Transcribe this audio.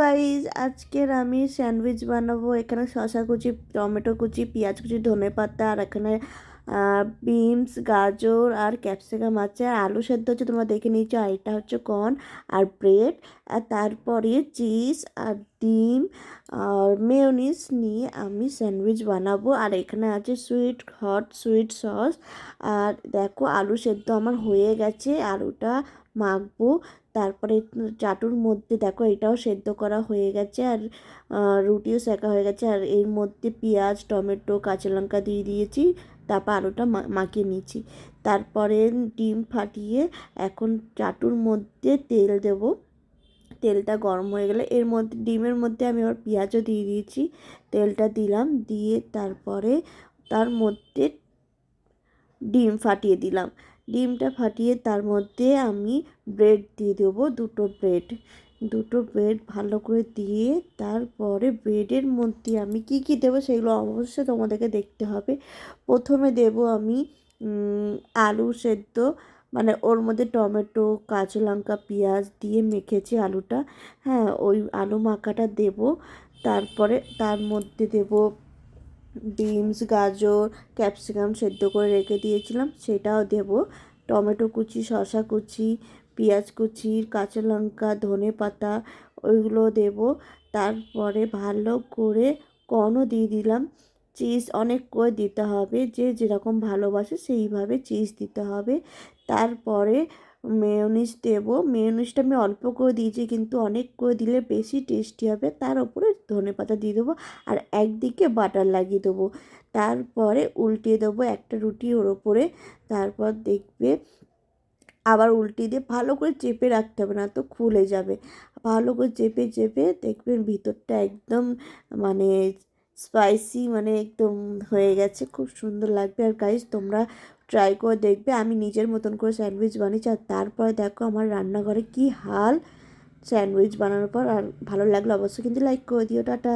Guys আজকের আমি sandwich বানাবো। এখানে শসা কুচি, টমেটো কুচি, পেঁয়াজ কুচি, ধনে পাতা, আর এখানে বিনস, গাজর, আর ক্যাপসিকাম আছে। আর আলু সেদ্ধ হচ্ছে, তোমরা দেখে নিয়েছো, আর এটা হচ্ছে কর্ন আর ব্রেড। আর তারপরে চিজ আর ডিম আর মেয়নিস নিয়ে আমি স্যান্ডউইচ বানাবো। আর এখানে আছে সুইট, হট সুইট সস। আর দেখো, আলু সেদ্ধ আমার হয়ে গেছে। আলুটা মাখবো। তারপরে চাটুর মধ্যে দেখো এটাও সেদ্ধ করা হয়ে গেছে আর রুটিও সেকা হয়ে গেছে। আর এর মধ্যে পেঁয়াজ, টমেটো, কাঁচা লঙ্কা দিয়ে দিয়েছি। তারপর আলুটা মাখিয়ে নিয়েছি। তারপরে ডিম ফাটিয়ে এখন চাটুর মধ্যে তেল দেব। তেলটা গরম হয়ে গেলে এর মধ্যে, ডিমের মধ্যে আমি আবার পেঁয়াজও দিয়ে দিয়েছি। তেলটা দিলাম, দিয়ে তারপরে তার মধ্যে ডিম ফাটিয়ে দিলাম। ডিমটা ফাটিয়ে তার মধ্যে আমি ব্রেড দিয়ে দেবো, দুটো ব্রেড। দুটো ব্রেড ভালো করে দিয়ে তারপরে ব্রেডের মধ্যে আমি কি কি দেবো সেগুলো অবশ্যই তোমাদেরকে দেখতে হবে। প্রথমে দেব আমি আলু সেদ্ধ মানে ওর মধ্যে টমেটো, কাঁচা লঙ্কা, পেঁয়াজ দিয়ে মেখেছি আলুটা। হ্যাঁ ওই আলু মাখাটা দেব। তারপরে তার মধ্যে দেব বিনস, গাজর, ক্যাপসিকাম সেদ্ধ করে রেখে দিয়েছিলাম, সেটাও দেব। টমেটো কুচি, শসা কুচি, পেঁয়াজ কুচি, কাঁচা লঙ্কা, ধনে পাতা, ওইগুলো দেব। তারপরে ভালো করে কর্নও দিয়ে দিলাম। চিজ অনেক করে দিতে হবে, যে যেরকম ভালোবাসে সেইভাবে চিজ দিতে হবে। তারপরে মেয়নিস দেবো। মেয়নিসটা আমি অল্প করে দিয়েছি, কিন্তু অনেক করে দিলে বেশি টেস্টি হবে। তার উপরে ধনে পাতা দিয়ে দেবো আর একদিকে বাটার লাগিয়ে দেবো। তারপরে উল্টিয়ে দেবো একটা রুটি ওর ওপরে। তারপর দেখবে আবার উল্টিয়ে দিয়ে ভালো করে চেপে রাখতে হবে, না তো খুলে যাবে। ভালো করে চেপে চেপে দেখবেন ভিতরটা একদম মানে স্পাইসি মানে একদম হয়ে গেছে। খুব সুন্দর লাগবে। আর গাইজ তোমরা ট্রাই করে দেখবে আমি নিজের মতন করে স্যান্ডউইচ বানিয়েছি আর তারপরে দেখো আমার রান্নাঘরে কি হাল স্যান্ডউইচ বানানোর পর আর ভালো লাগল অবশ্যই কিন্তু লাইক করে দিও, টাটা।